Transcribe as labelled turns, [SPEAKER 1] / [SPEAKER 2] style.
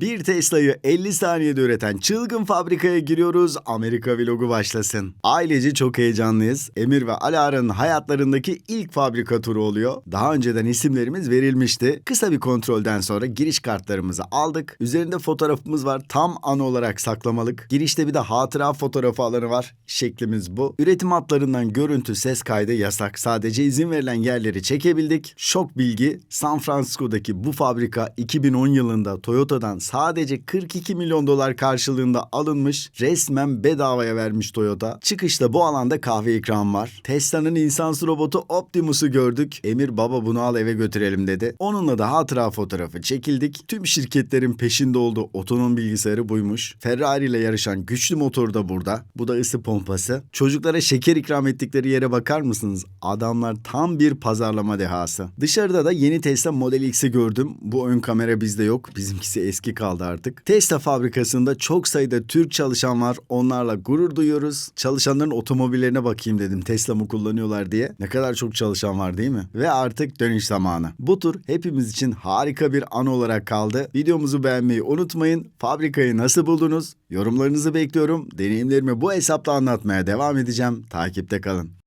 [SPEAKER 1] Bir Tesla'yı 50 saniyede üreten çılgın fabrikaya giriyoruz. Amerika vlogu başlasın. Ailece çok heyecanlıyız. Emir ve Alara'nın hayatlarındaki ilk fabrika turu oluyor. Daha önceden isimlerimiz verilmişti. Kısa bir kontrolden sonra giriş kartlarımızı aldık. Üzerinde fotoğrafımız var. Tam an olarak saklamalık. Girişte bir de hatıra fotoğrafı alanı var. Şeklimiz bu. Üretim hatlarından görüntü, ses kaydı yasak. Sadece izin verilen yerleri çekebildik. Şok bilgi. San Francisco'daki bu fabrika 2010 yılında Toyota'dan sadece 42 milyon dolar karşılığında alınmış. Resmen bedavaya vermiş Toyota. Çıkışta bu alanda kahve ikram var. Tesla'nın insansız robotu Optimus'u gördük. Emir baba bunu al eve götürelim dedi. Onunla da hatıra fotoğrafı çekildik. Tüm şirketlerin peşinde olduğu otonom bilgisayarı buymuş. Ferrari ile yarışan güçlü motor da burada. Bu da ısı pompası. Çocuklara şeker ikram ettikleri yere bakar mısınız? Adamlar tam bir pazarlama dehası. Dışarıda da yeni Tesla Model X'i gördüm. Bu ön kamera bizde yok. Bizimkisi eski kaldı artık. Tesla fabrikasında çok sayıda Türk çalışan var. Onlarla gurur duyuyoruz. Çalışanların otomobillerine bakayım dedim. Tesla mı kullanıyorlar diye. Ne kadar çok çalışan var değil mi? Ve artık dönüş zamanı. Bu tur hepimiz için harika bir an olarak kaldı. Videomuzu beğenmeyi unutmayın. Fabrikayı nasıl buldunuz? Yorumlarınızı bekliyorum. Deneyimlerimi bu hesapla anlatmaya devam edeceğim. Takipte kalın.